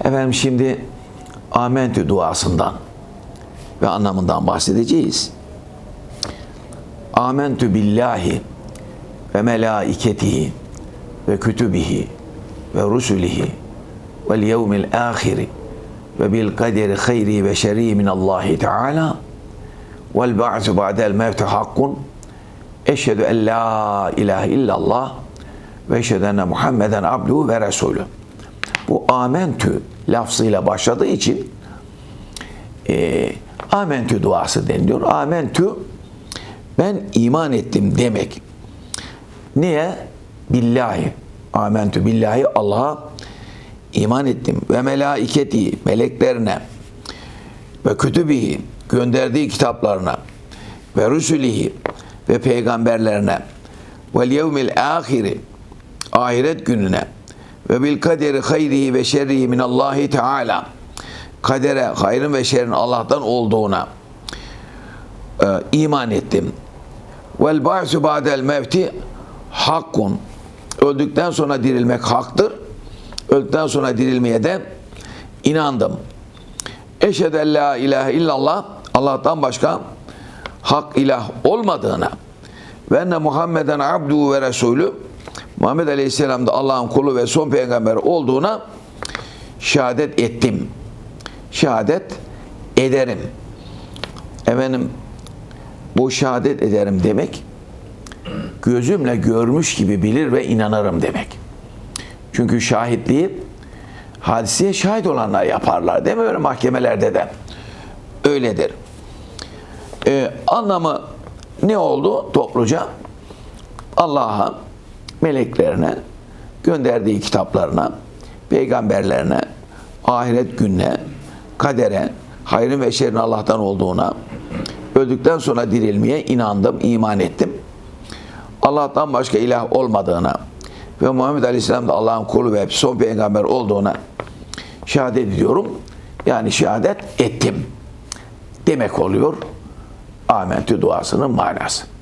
Efendim şimdi Amentü duasından ve anlamından bahsedeceğiz. Amentü billahi ve melaiketihi ve kütübihi ve rusulihi vel yevmil ahiri ve bil kaderi hayri ve şerri min Allahi Teala vel ba'su ba'del mevti hakkun eşhedü en la ilahe illallah ve eşhedü enne Muhammeden abduhu ve resulü. Bu amentü lafzıyla başladığı için e, amentü duası deniliyor. Amentü ben iman ettim demek. Niye? Billahi. Amentü billahi Allah'a iman ettim. Ve melaiketi meleklerine ve kütübihi gönderdiği kitaplarına ve rusulihi ve peygamberlerine ve yevmil ahiri ahiret gününe ve bil kaderi hayrihi ve şerrihi min Allahi Teala kadere hayrın ve şerrin Allah'tan olduğuna e, iman ettim. Vel ba'su ba'del mevti hakkun. Öldükten sonra dirilmek haktır. Öldükten sonra dirilmeye de inandım. Eşhedü en la ilahe illallah Allah'tan başka hak ilah olmadığına ve enne Muhammeden abduhu ve resulü Muhammed Aleyhisselam da Allah'ın kulu ve son peygamber olduğuna şehadet ettim. Şehadet ederim. Efendim bu şehadet ederim demek gözümle görmüş gibi bilir ve inanırım demek. Çünkü şahitliği hadiseye şahit olanlar yaparlar değil mi öyle mahkemelerde de? Öyledir. Ee, anlamı ne oldu topluca? Allah'a, meleklerine, gönderdiği kitaplarına, peygamberlerine, ahiret gününe, kadere, hayrın ve şerrin Allah'tan olduğuna, öldükten sonra dirilmeye inandım, iman ettim. Allah'tan başka ilah olmadığına ve Muhammed Aleyhisselam da Allah'ın kulu ve son peygamber olduğuna şehadet ediyorum. Yani şehadet ettim demek oluyor. Amentü duasının manası.